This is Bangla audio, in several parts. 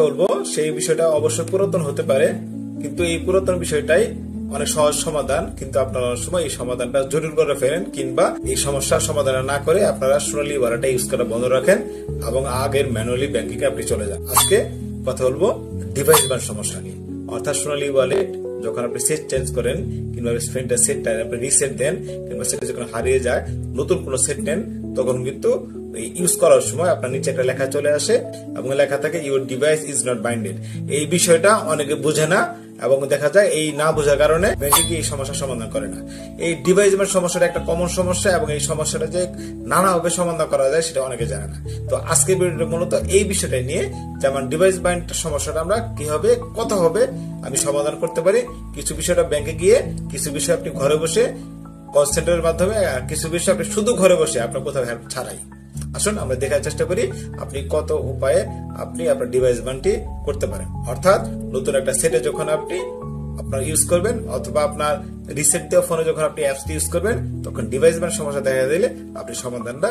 বলব সেই বিষয়টা অবশ্যই পুরাতন হতে পারে, কিন্তু এই পুরাতন বিষয়টাই অনেক সহজ সমাধান, কিন্তু আপনারা অনেক সময় এই সমাধানটা জটিল করে ফেলেন, কিংবা এই সমস্যার সমাধান না করে আপনারা সোনালী ওয়ালেটটা ইউজ করা বন্ধ রাখেন এবং আগের ম্যানুয়ালি ব্যাংকিং আপনি চলে যান। আজকে কথা বলব ডিভাইস বান সমস্যা নিয়ে। অর্থাৎ সোনালী ওয়ালেট যখন আপনি সেট চেঞ্জ করেন, কিংবা ফ্রেন্ডটা সেটটা আপনি রিসেট দেন, কিংবা সেটা যখন হারিয়ে যায়, নতুন কোনো সেট নেন তখন কিন্তু ইউজ করার সময় আপনার নিচে একটা লেখা চলে আসে এবং লেখা থাকে your device is not binded এই বিষয়টা অনেকে বোঝে না এবং দেখা যায় এই না বোঝার কারণে ব্যাংকিং এই সমস্যার সমাধান করে না। এই ডিভাইস সমস্যাটা একটা কমন সমস্যা এবং এই সমস্যাটা যে নানাভাবে সমাধান করা যায় সেটা অনেকে জানে না। তো আজকে ভিডিওটা মূলত এই বিষয়টা নিয়ে যেমন ডিভাইস বাইন্ড সমস্যাটা আমরা কীভাবে কত হবে, আমি সমাধান করতে পারি। কিছু বিষয়টা ব্যাংকে গিয়ে, কিছু বিষয় আপনি ঘরে বসে কল সেন্টারের মাধ্যমে কিছু বিষয় আপনি শুধু ঘরে বসে আপনার কোথাও হেল্প ছাড়াই। আসুন, আমরা দেখার চেষ্টা করি আপনি কত উপায়ে আপনি আপনার ডিভাইস বানটি করতে পারেন। অর্থাৎ, নতুন একটা সেটে যখন আপনি আপনার ইউজ করবেন, অথবা আপনার রিসেট দেওয়া ফোনে যখন আপনি অ্যাপস ইউজ করবেন, তখন ডিভাইস বান সমস্যা দেখা দিলে আপনি সমাধানটা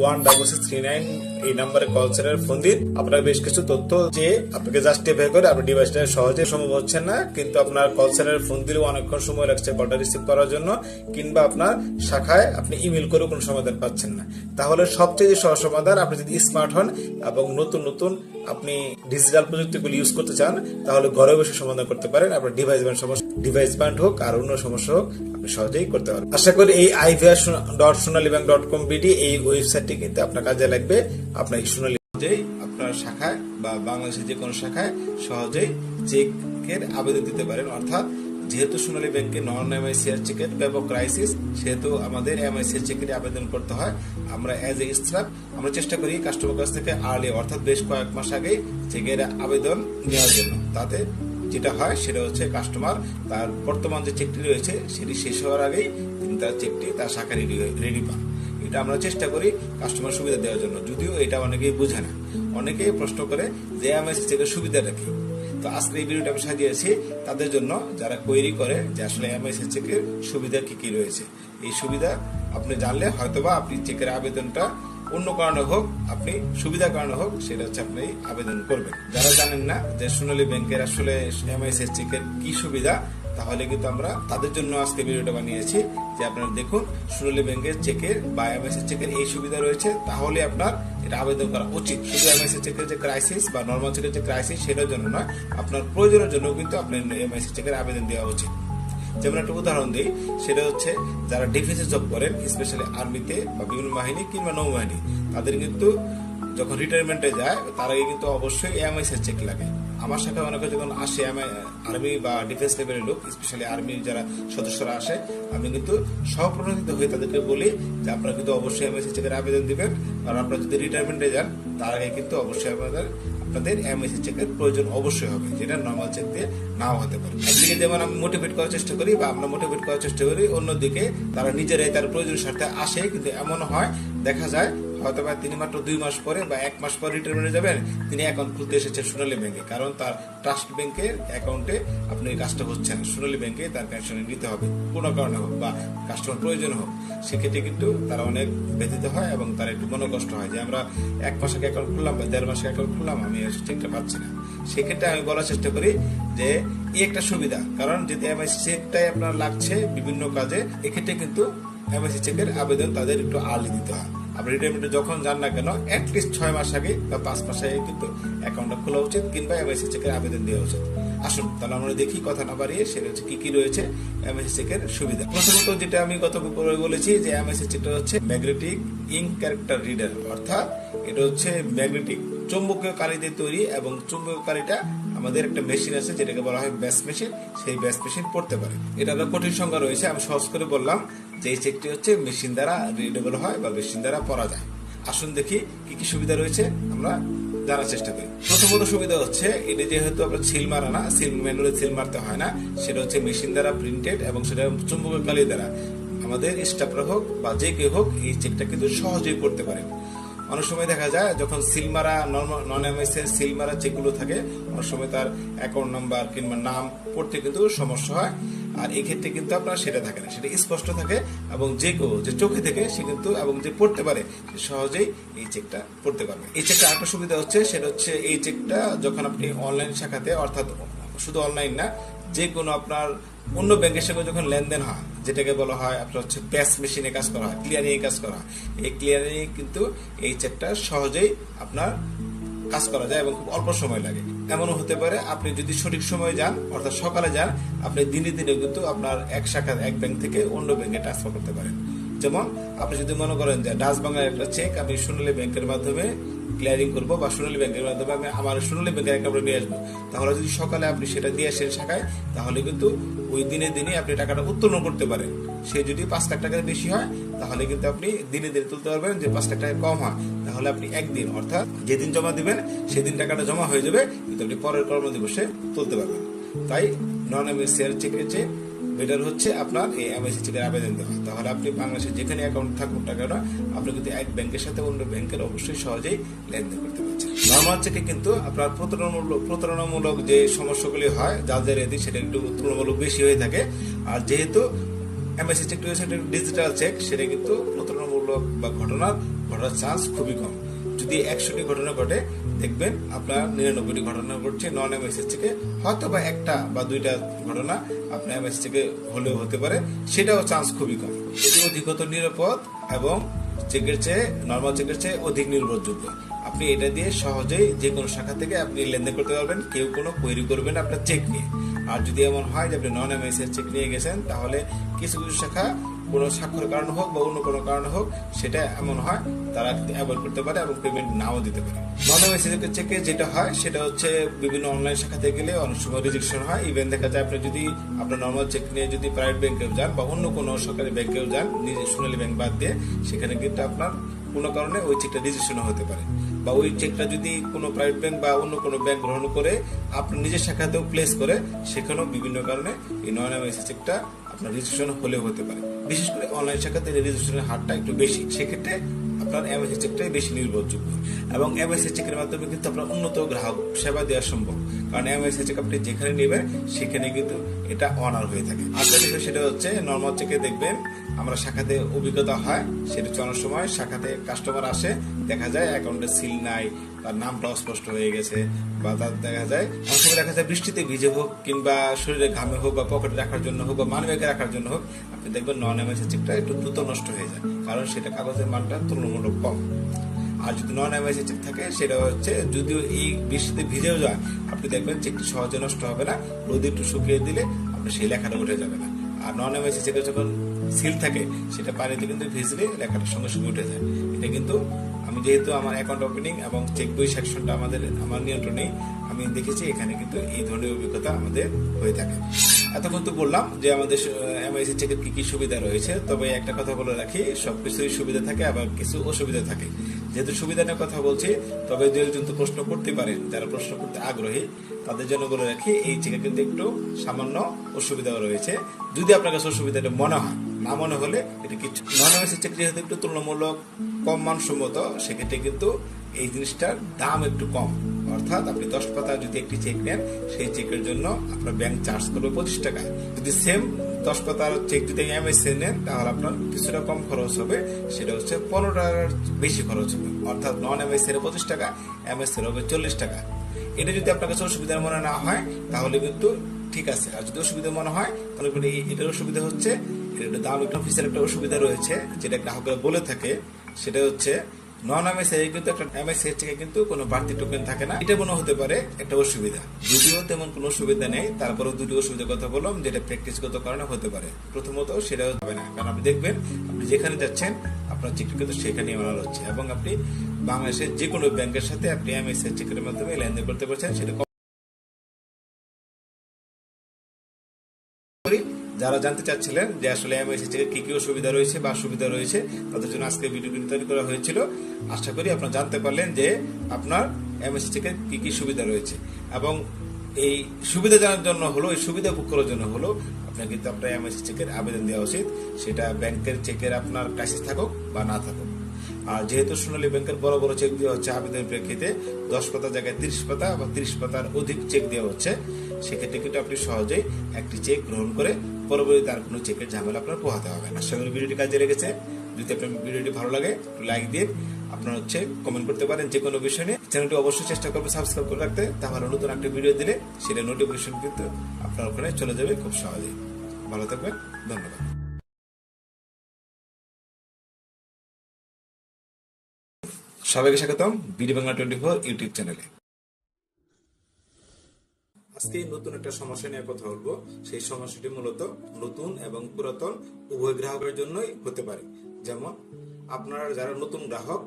one double six three nine এই নাম্বারে কল সেন্টারে ফোন দিন। আপনার বেশ কিছু তথ্য যে আপনাকে জাস্টিফাই করে আপনার ডিভাইসটা সহজে সম্ভব হচ্ছে না, কিন্তু আপনার কল সেন্টারে ফোন দিলেও অনেকক্ষণ সময় লাগছে কলটা রিসিভ করার জন্য, কিংবা আপনার শাখায় আপনি ইমেল করেও কোনো সমাধান পাচ্ছেন না। তাহলে সবচেয়ে সহজ সমাধান, আপনি যদি স্মার্ট হন এবং নতুন নতুন আপনি ডিজিটাল প্রযুক্তিগুলি ইউজ করতে চান, তাহলে ঘরে বসে সমাধান করতে পারেন। আপনার ডিভাইস ব্যান্ড সমস্যা ডিভাইস ব্যান্ড হোক আর অন্য সমস্যা হোক, আপনি সহজেই করতে পারবেন। আশা করি এই IVR dot Sonali bank dot com BD এই ওয়েবসাইটটি কিন্তু আপনার কাজে লাগবে। আপনার সোনালী সহজেই আপনার শাখায় বা বাংলাদেশের যে কোনো শাখায় সহজেই চেক এর আবেদন দিতে পারেন। অর্থাৎ যেহেতু সোনালী ব্যাংকে নন এমআইসিআর চেকের ব্যাপক ক্রাইসিস সেহেতু আমাদের এমআইসিআর চেকের আবেদন করতে হয়। আমরা অ্যাজ এ স্টাফ আমরা চেষ্টা করি কাস্টমার কাছ থেকে আর্লি অর্থাৎ বেশ কয়েক মাস আগে চেকের আবেদন নেওয়ার জন্য। তাতে যেটা হয়, সেটা হচ্ছে কাস্টমার তার বর্তমান যে চেকটি রয়েছে, সেটি শেষ হওয়ার আগেই তিনি তার চেকটি তার শাখা রেডি রেডি পান। এটা আমরা চেষ্টা করি কাস্টমার সুবিধা দেওয়ার জন্য। যদিও এটা অনেকেই বোঝে না। অনেকেই প্রশ্ন করে যে এমআইসি চেকের সুবিধাটা কি? তো আজকে এই ভিডিওটা আমি সাজিয়েছি তাদের জন্য যারা কোয়েরি করে যে আসলে এমআইসি চেকের সুবিধা কি কি রয়েছে। এই সুবিধা আপনি জানলে হয়তোবা আপনি চেকের আবেদনটা অন্য কারণে হোক, আপনি সুবিধা কারণে হোক, সেটা হচ্ছে আপনি আবেদন করবেন। যারা জানেন না যে সোনালী ব্যাংকের আসলে এমআইসিএস চেকের কি সুবিধা তাহলে কিন্তু আমরা তাদের জন্য আজকে ভিডিওটা বানিয়েছি। যে আপনারা দেখুন, সোনালী ব্যাংকের চেকের বা এমআইসি চেকের এই সুবিধা রয়েছে। তাহলে আপনার এটা আবেদন করা উচিত। শুধু চেকের যে ক্রাইসিস বা নর্মাল চেকের যে ক্রাইসিস সেটার জন্য নয়, আপনার প্রয়োজনের জন্য কিন্তু আপনার এমআইসি চেকের আবেদন দেওয়া উচিত। যেমন একটা উদাহরণ দিই, সেটা হচ্ছে যারা ডিফেন্সে জব করেন স্পেশালি আর্মিতে বা বিভিন্ন বাহিনী কিংবা নৌবাহিনী, তাদের কিন্তু যখন রিটায়ারমেন্টে যায়, তার আগে কিন্তু অবশ্যই এম এমআইসি চেক লাগে। আমার সাথে অনেকে যখন আসে, আমি আর্মি বা ডিফেন্স লেভেলের লোক স্পেশালি আর্মির যারা সদস্যরা আসে, আমি কিন্তু সহপ্রণোদিত হয়ে তাদেরকে বলি যে আপনারা কিন্তু অবশ্যই এমআইসি চেকের আবেদন দিবেন। আর আপনারা যদি রিটায়ারমেন্টে যান, তার আগে কিন্তু অবশ্যই আপনাদের আপনাদের এমআইসি চেকের প্রয়োজন অবশ্যই হবে, যেটা নর্মাল চেক দিয়ে নাও হতে পারে। একদিকে যেমন আমি মোটিভেট করার চেষ্টা করি বা আমরা মোটিভেট করার চেষ্টা করি, অন্যদিকে তারা নিজেরাই তার প্রয়োজনের স্বার্থে আসে, কিন্তু এমন হয়, দেখা যায় হয়তো বা তিনি মাত্র দুই মাস পরে বা এক মাস পরে রিটায়ারমেন্টে যাবেন, তিনি অ্যাকাউন্ট খুলতে এসেছেন সোনালী ব্যাংকে কারণ তার ট্রাস্ট ব্যাংকের অ্যাকাউন্টে আপনি এই কাজটা হচ্ছে না। সোনালী ব্যাংকে তার পেনশন নিতে হবে। কোনো কারণে হোক বা কাস্টমার প্রয়োজন হোক, সেক্ষেত্রে কিন্তু তারা অনেক ব্যথিত হয় এবং তার একটু মনোকষ্ট হয় যে আমরা এক মাসে অ্যাকাউন্ট খুললাম বা দেড় মাসে অ্যাকাউন্ট খুললাম, আমি ঠিকটা পাচ্ছি না। সেক্ষেত্রে আমি বলার চেষ্টা করি যে এই একটা সুবিধা, কারণ যদি এমআইসি চেকটাই আপনার লাগছে বিভিন্ন কাজে, এক্ষেত্রে কিন্তু এমআইসি চেকের আবেদন তাদের একটু আর্লি দিতে হয়। আপনি রিটায়ারমেন্টে যখন যান না কেন অ্যাটলিস্ট ছয় মাস আগে বা পাঁচ মাস আগে কিন্তু অ্যাকাউন্টটা খোলা উচিত, কিংবা এমআইসি চেকের আবেদন দেওয়া উচিত। আসুন, তাহলে আমরা দেখি কথা না বাড়িয়ে সেটা হচ্ছে কি কি রয়েছে এমএসসি চেকের সুবিধা। প্রথমত যেটা আমি গত বলেছি যে এমএসসি চেকটা হচ্ছে ম্যাগনেটিক ইঙ্ক ক্যারেক্টার রিডার অর্থাৎ এটা হচ্ছে ম্যাগনেটিক চৌম্বকীয় কালিতে তৈরি এবং চৌম্বকীয় কালিটা আমাদের একটা মেশিন আছে, যেটাকে বলা হয় ব্যাস মেশিন সেই ব্যাস মেশিন পড়তে পারে। এটা একটা কঠিন সংখ্যা রয়েছে, আমি সহজ করে বললাম যে এই চেকটি হচ্ছে মেশিন দ্বারা রিডেবল হয় বা মেশিন দ্বারা পড়া যায়। আসুন দেখি কি কি সুবিধা রয়েছে, আমরা জানার চেষ্টা করি। প্রথমত সুবিধা হচ্ছে, এটা যেহেতু আমরা সিল মারা না সিল ম্যানুয়ালি সিল মারতে হয় না, সেটা হচ্ছে মেশিন দ্বারা প্রিন্টেড এবং সেটা চুম্বকের কালি দ্বারা। আমাদের স্টাফরা হোক বা যে কেউ হোক, এই চেকটা কিন্তু সহজেই করতে পারে। অনেক সময় দেখা যায় যখন সিলমারা নন এমএস এর সিল চেকগুলো থাকে, অনেক সময় তার অ্যাকাউন্ট নাম্বার কিংবা নাম পড়তে কিন্তু সমস্যা হয়। আর এই ক্ষেত্রে কিন্তু আপনার সেটা থাকে না। সেটা স্পষ্ট থাকে এবং যে কেউ যে চোখে থেকে সে কিন্তু এবং যে পড়তে পারে, সে সহজেই এই চেকটা পড়তে পারবে। এই চেকটা আরেকটা সুবিধা হচ্ছে, সেটা হচ্ছে এই চেকটা যখন আপনি অনলাইন শাখাতে, অর্থাৎ শুধু অনলাইন না যে কোনো আপনার অন্য ব্যাংকের সঙ্গে যখন লেনদেন হয়, যেটাকে বলা হয় আপনার হচ্ছে ব্যাস মেশিনে কাজ করা হয় ক্লিয়ারিং এ কাজ করা হয়, এই ক্লিয়ারিং কিন্তু এই চেকটা সহজেই আপনার কাজ করা যায় এবং খুব অল্প সময় লাগে। এমনও হতে পারে আপনি যদি সঠিক সময়ে যান, অর্থাৎ সকালে যান, আপনি দিনে দিনে কিন্তু আপনার এক শাখা এক ব্যাংক থেকে অন্য ব্যাংকে ট্রান্সফার করতে পারেন। যেমন আপনি যদি মনে করেন যে ডাচ বাংলার একটা চেক আপনি সোনালী ব্যাংকের মাধ্যমে ক্লিয়ারিং করব বা সোনালী ব্যাংকের মাধ্যমে আমি আমার সোনালী ব্যাংকের অ্যাকাউন্টে নিয়ে আসব। তাহলে যদি সকালে আপনি সেটা দিয়ে আসেন শাখায়, তাহলে কিন্তু ওই দিনে দিনে আপনি টাকাটা উত্তোলন করতে পারেন। সে যদি পাঁচ লাখ টাকার বেশি হয়, তাহলে কিন্তু আপনি দিনে দিনে তুলতে পারবেন যে পাঁচ লাখ টাকা কম হয়। তাহলে আপনি একদিন, অর্থাৎ যেদিন জমা দিবেন, সেদিন টাকাটা জমা হয়ে যাবে, কিন্তু আপনি পরের কর্মদিবসে তুলতে পারবেন। তাই নন এমএসিআর চেকের চেয়ে বেটার হচ্ছে আপনার এই এমআইসি চেকের আবেদন দেওয়া। তাহলে আপনি বাংলাদেশে যেখানে অ্যাকাউন্ট থাকুন না কেন, আপনি কিন্তু এক ব্যাংকের সাথে অন্য ব্যাংকের, অবশ্যই সহজেই লেনদেন করতে পারছেন। নর্মাল চেকে কিন্তু আপনার প্রতারণামূলক প্রতারণামূলক যে সমস্যাগুলি হয় যাদের এদিকে সেটা একটু তুলনামূলক বেশি হয়ে থাকে। আর যেহেতু চেকটি হচ্ছে একটা ডিজিটাল চেক সেটা কিন্তু প্রতারণামূলক বা ঘটনার ঘটার চান্স খুবই কম। যদি একশোটি ঘটনা ঘটে দেখবেন, আপনার নিরানব্বইটি ঘটনা ঘটছে নন এমএসএস থেকে হয়তো বা একটা বা দুইটা ঘটনা আপনার এমএস থেকে হলেও হতে পারে, সেটাও চান্স খুবই কম। এটি অধিকতর নিরাপদ এবং চেকের চেয়ে নর্মাল চেকের চেয়ে অধিক নির্ভরযোগ্য। আপনি এটা দিয়ে সহজেই যে কোনো শাখা থেকে আপনি লেনদেন করতে পারবেন, কেউ কোনো কোয়েরি করবেন আপনার চেক নিয়ে। আর যদি এমন হয় যে আপনি নন এমএসএস চেক নিয়ে গেছেন, তাহলে কিছু কিছু শাখা কোনো স্বাক্ষরের কারণে হোক বা অন্য কোনো কারণে হোক, সেটা এমন হয়, তারা অ্যাভয়েড করতে পারে এবং পেমেন্ট নাও দিতে পারে। নন এমএসএস চেকে যেটা হয়, সেটা হচ্ছে বিভিন্ন অনলাইন শাখাতে গেলে অনেক সময় রিজেকশন হয়। ইভেন দেখা যায় আপনি যদি আপনার নর্মাল চেক নিয়ে যদি প্রাইভেট ব্যাংকেও যান বা অন্য কোনো সরকারি ব্যাংকেও যান, নিজে সোনালী ব্যাংক বাদ দিয়ে, সেখানে কিন্তু আপনার কোনো কারণে ওই চেকটা রেজিস্ট্রেশন হতে পারে। বা ওই চেকটা যদি কোনো প্রাইভেট ব্যাংক বা অন্য কোনো ব্যাংক গ্রহণ করে, আপনার নিজের শাখাতেও প্লেস করে, সেখানেও বিভিন্ন কারণে এই এমআইসি চেকটা আপনার রেজিস্ট্রেশন হলেও হতে পারে। বিশেষ করে অনলাইন শাখাতে রেজিস্ট্রেশনের হারটা একটু বেশি, সেক্ষেত্রে আপনার এমএসসি চেকটাই বেশি নির্ভরযোগ্য। এবং এমএসসি চেকের মাধ্যমে কিন্তু আপনার উন্নত গ্রাহক সেবা দেওয়া সম্ভব। কারণ এমএসসি চেক আপনি যেখানে নেবেন, সেখানে কিন্তু এটা অনার হয়ে থাকে। আরেকটা বিষয় সেটা হচ্ছে নর্মাল চেকে দেখবেন, আমরা শাখাতে অভিজ্ঞতা হয়, সেটা চলার সময় শাখাতে কাস্টমার আসে, দেখা যায় অ্যাকাউন্টে সিল নাই তার নামটা অস্পষ্ট হয়ে গেছে বা তার দেখা যায় অনেক সময় দেখা যায় বৃষ্টিতে ভিজে হোক কিংবা শরীরে ঘামে হোক বা পকেটে রাখার জন্য হোক বা মানবেগে রাখার জন্য হোক, আপনি দেখবেন নন এমএসএ চেকটা একটু দ্রুত নষ্ট হয়ে যায়। কারণ সেটা কাগজের মানটা তুলনামূলক কম। আর যদি নন এমআইসি চেক থাকে, সেটা হচ্ছে যদিও এই বৃষ্টিতে ভিজেও যায়, আপনি দেখবেন চেকটি সহজে নষ্ট হবে না। রোদে একটু শুকিয়ে দিলে আপনার সেই লেখাটা উঠে যাবে না। আর নন এমআইসি চেকে যখন সিল থাকে, সেটা পানিতে কিন্তু ভিজলে লেখাটা সঙ্গে সঙ্গে উঠে যায়। এটা কিন্তু আমি যেহেতু আমার অ্যাকাউন্ট ওপেনিং এবং চেক বই সেকশনটা আমাদের, আমার নিয়ন্ত্রণে আমি দেখেছি এখানে কিন্তু এই ধরনের অভিজ্ঞতা আমাদের হয়ে থাকে। এতক্ষণ তো বললাম যে আমাদের এমআইসি চেকের কি কি সুবিধা রয়েছে, তবে একটা কথা বলে রাখি, সবকিছুই সুবিধা থাকে, আবার কিছু অসুবিধা থাকে। যেহেতু সুবিধা নিয়ে কথা বলছি, তবে দু একজন তো প্রশ্ন করতে পারেন যারা প্রশ্ন করতে আগ্রহী, তাদের জন্য বলে রাখি, এই চেকে কিন্তু একটু সামান্য অসুবিধাও রয়েছে। যদি আপনার কাছে অসুবিধাটা মনে হয় না মনে হলে এটা কিছু নন এমএসি চেক যেহেতু একটু তুলনামূলক কম মানসম্মত, সেক্ষেত্রে কিন্তু এই জিনিসটার দাম একটু কম। অর্থাৎ আপনি দশ পাতা যদি একটি চেক নেন, সেই চেকের জন্য আপনার ব্যাংক চার্জ করবে পঁচিশ টাকা যদি সেম দশ পাতার চেক যদি এমএসএ নেন, তাহলে আপনার কিছুটা কম খরচ হবে, সেটা হচ্ছে পনেরো টাকার বেশি খরচ হবে। অর্থাৎ নন এমএসএ এর পঁচিশ টাকা এমএসএ হবে চল্লিশ টাকা। এটা যদি আপনার কাছে অসুবিধার মনে না হয়, তাহলে কিন্তু ঠিক আছে। আর যদি অসুবিধা মনে হয়, তাহলে এটার অসুবিধা হচ্ছে দাম একটু অফিসের একটা অসুবিধা রয়েছে, যেটা গ্রাহকরা বলে থাকে, সেটা হচ্ছে নন এমএসআই কিন্তু একটা এমএসআই থেকে কিন্তু কোনো বাড়তি টোকেন থাকে না। এটা মনে হতে পারে একটা অসুবিধা। যদিও তেমন কোনো অসুবিধা নেই, তারপরেও দুটি অসুবিধার কথা বললাম, যেটা প্র্যাকটিসগত কারণে হতে পারে। প্রথমত সেটা হবে না, কারণ আপনি দেখবেন, আপনি যেখানে যাচ্ছেন, আপনার চেকটা কিন্তু সেখানেই হচ্ছে। এবং আপনি বাংলাদেশের যে কোনো ব্যাংকের সাথে আপনি এমএসআই চেকের মাধ্যমে লেনদেন করতে পারছেন, সেটা যারা জানতে চাচ্ছিলেন যে আসলে এমআইসি থেকে কি কি অসুবিধা রয়েছে বা সুবিধা রয়েছে, তাদের জন্য আজকে ভিডিওটি তৈরি করা হয়েছিল। আশা করি আপনারা জানতে পারলেন যে আপনার এমআইসি থেকে কি কি সুবিধা রয়েছে। এবং এই সুবিধা জানার জন্য হলো, এই সুবিধা ভোগ করার জন্য হলো আপনার কিন্তু আপনার এমআইসি চেকের আবেদন দেওয়া উচিত। সেটা ব্যাংকের চেকের আপনার ক্রাইসিস থাকুক বা না থাকুক। আর যেহেতু সোনালী ব্যাংকের বড় বড় চেক দেওয়া হচ্ছে আবেদনের প্রেক্ষিতে, দশ পাতার জায়গায় তিরিশ পাতা বা তিরিশ পাতার অধিক চেক দেওয়া হচ্ছে। সেক্ষেত্রে কিন্তু আপনি সহজেই একটি চেক গ্রহণ করে পরবর্তীতে আর কোনো চেকের ঝামেলা আপনার পোহাতে হবে না। করি ভিডিওটি কাজে লেগেছে। যদি আপনার ভিডিওটি ভালো লাগে লাইক দিয়ে আপনার হচ্ছে কমেন্ট করতে পারেন যে কোনো বিষয় নিয়ে। চ্যানেলটি অবশ্যই চেষ্টা করবেন সাবস্ক্রাইব করে রাখতে। তাহলে নতুন একটা ভিডিও দিলে সেটা নোটিফিকেশন কিন্তু আপনার ওখানে চলে যাবে খুব সহজেই। ভালো থাকবেন, ধন্যবাদ। সবাইকে স্বাগতম, BD Bangla twenty four YouTube চ্যানেলে। আজকে নতুন একটা সমস্যা নিয়ে কথা বলব। সেই সমস্যাটি মূলত নতুন এবং পুরাতন উভয় গ্রাহকের জন্যই হতে পারে। যেমন, আপনার যারা নতুন গ্রাহক,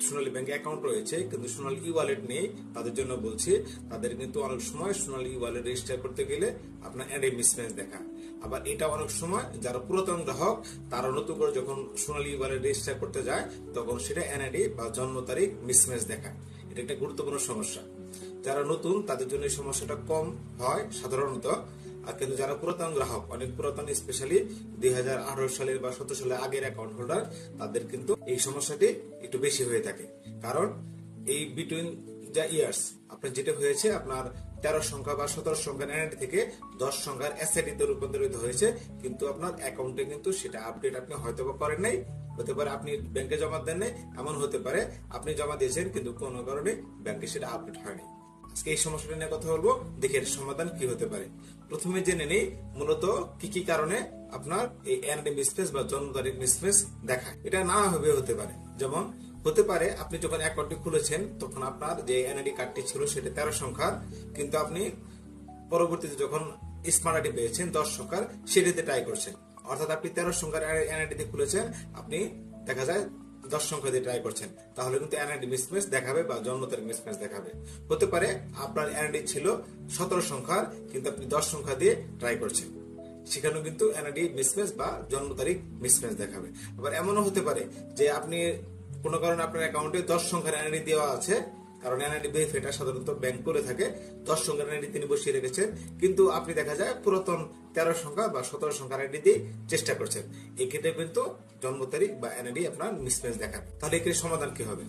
সোনালী ব্যাংকে অ্যাকাউন্ট রয়েছে, কিন্তু সোনালী ই ওয়ালেট নেই, তাদের জন্য বলছি, তাদের কিন্তু অনেক সময় সোনালী ই ওয়ালেট রেজিস্টার করতে গেলে আপনার অ্যাডে মিসম্যাচ দেখা। আবার এটা অনেক সময় যারা পুরাতন গ্রাহক, তারা নতুন করে যখন সোনালী ই ওয়ালেট রেজিস্টার করতে যায়, তখন সেটা এনআইডি বা জন্ম তারিখ মিসম্যাচ দেখায়। এটা একটা গুরুত্বপূর্ণ সমস্যা। যারা নতুন, তাদের জন্য এই সমস্যাটা কম হয় সাধারণত। আর কিন্তু যারা পুরাতন গ্রাহক, অনেক পুরাতন স্পেশালি দু হাজার আঠারো সালের বা সতেরো সালের আগের অ্যাকাউন্ট হোল্ডার তাদের কিন্তু এই সমস্যাটি একটু বেশি হয়ে থাকে। কারণ এই বিটুইন যা ইয়ার্স আপনার যেটা হয়েছে, আপনার তেরো সংখ্যা বা সতেরো সংখ্যার এনআইডি থেকে দশ সংখ্যার এসআইডি তে রূপান্তরিত হয়েছে, কিন্তু আপনার অ্যাকাউন্টে কিন্তু সেটা আপডেট আপনি হয়তো বা করেন নাই। হতে পারে আপনি ব্যাংকে জমা দেন নাই, এমন হতে পারে আপনি জমা দিয়েছেন, কিন্তু কোনো কারণে ব্যাংকে সেটা আপডেট হয়নি। আজকে এই সমস্যাটা নিয়ে কথা বলব। দেখে সমাধান কি হতে পারে। প্রথমে জেনে নেই মূলত কি কি কারণে আপনার এই এনআইডি মিসপ্লেস বা জন্ম তারিখ মিসপ্লেস দেখায় এটা না হবে হতে পারে। যেমন, হতে পারে আপনি যখন অ্যাকাউন্টটি খুলেছেন, তখন আপনার যে এনআইডি কার্ডটি ছিল সেটা তেরো সংখ্যার, কিন্তু আপনি পরবর্তীতে যখন স্মার্ট আইডি পেয়েছেন, দশ সংখ্যার, সেটিতে ট্রাই করছেন। অর্থাৎ আপনি তেরো সংখ্যার এনআইডি খুলেছেন, আপনি দেখা যায় দশ সংখ্যা দিয়ে ট্রাই করছেন, তাহলে কিন্তু এনআইডি মিসম্যাচ দেখাবে বা জন্ম তারিখ মিসম্যাচ দেখাবে। হতে পারে আপনার এনআইডি ছিল সতেরো সংখ্যার, কিন্তু আপনি দশ সংখ্যা দিয়ে ট্রাই করছেন। সেখানেও কিন্তু এনআইডি মিসম্যাচ বা জন্ম তারিখ মিসম্যাচ দেখাবে। আবার এমনও হতে পারে যে আপনি কোনো কারণে আপনার অ্যাকাউন্টে দশ সংখ্যার এনআইডি দেওয়া আছে কারণ এনআইডি এটা সাধারণত ব্যাংক করে থাকে, দশ সংখ্যার এনআইডি তিনি বসিয়ে রেখেছেন, কিন্তু আপনি দেখা যায় পুরাতন তেরো সংখ্যা বা সতেরো সংখ্যার এনআইডি দিয়ে চেষ্টা করছেন। এক্ষেত্রে কিন্তু জন্ম তারিখ বা এনআইডি আপনার মিসম্যাচ দেখান তাহলে এক্ষেত্রে সমাধান কি হবে?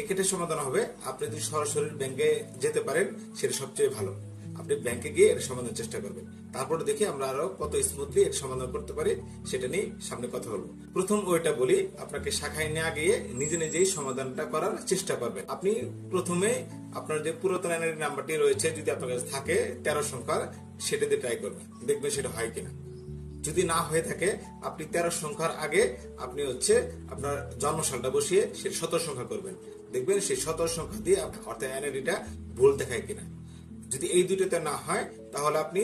এক্ষেত্রে সমাধান হবে, আপনি যদি সরাসরি ব্যাংকে যেতে পারেন, সেটা সবচেয়ে ভালো। আপনি ব্যাংকে গিয়ে এর সমাধানের চেষ্টা করবেন। তারপরে দেখি আমরা আরও কত স্মুথলি এর সমাধান করতে পারি, সেটা নিয়ে সামনে কথা বলব। প্রথম ওইটা বলি, আপনাকে শাখায় না গিয়ে নিজে নিজেই সমাধানটা করার চেষ্টা করবেন। আপনি প্রথমে আপনার যে পুরাতন এনআইডি নাম্বারটি রয়েছে, যদি আপনার কাছে থাকে তেরো সংখ্যার সেটা দিয়ে ট্রাই করবেন। দেখবেন সেটা হয় কিনা। যদি না হয়ে থাকে, আপনি তেরো সংখ্যার আগে আপনি হচ্ছে আপনার জন্মসালটা বসিয়ে সে সতেরো সংখ্যা করবেন। দেখবেন সেই সতেরো সংখ্যা দিয়ে অর্থাৎ এনআইডিটা ভুল দেখায় কিনা। যদি এই দুটোতে না হয় তাহলে আপনি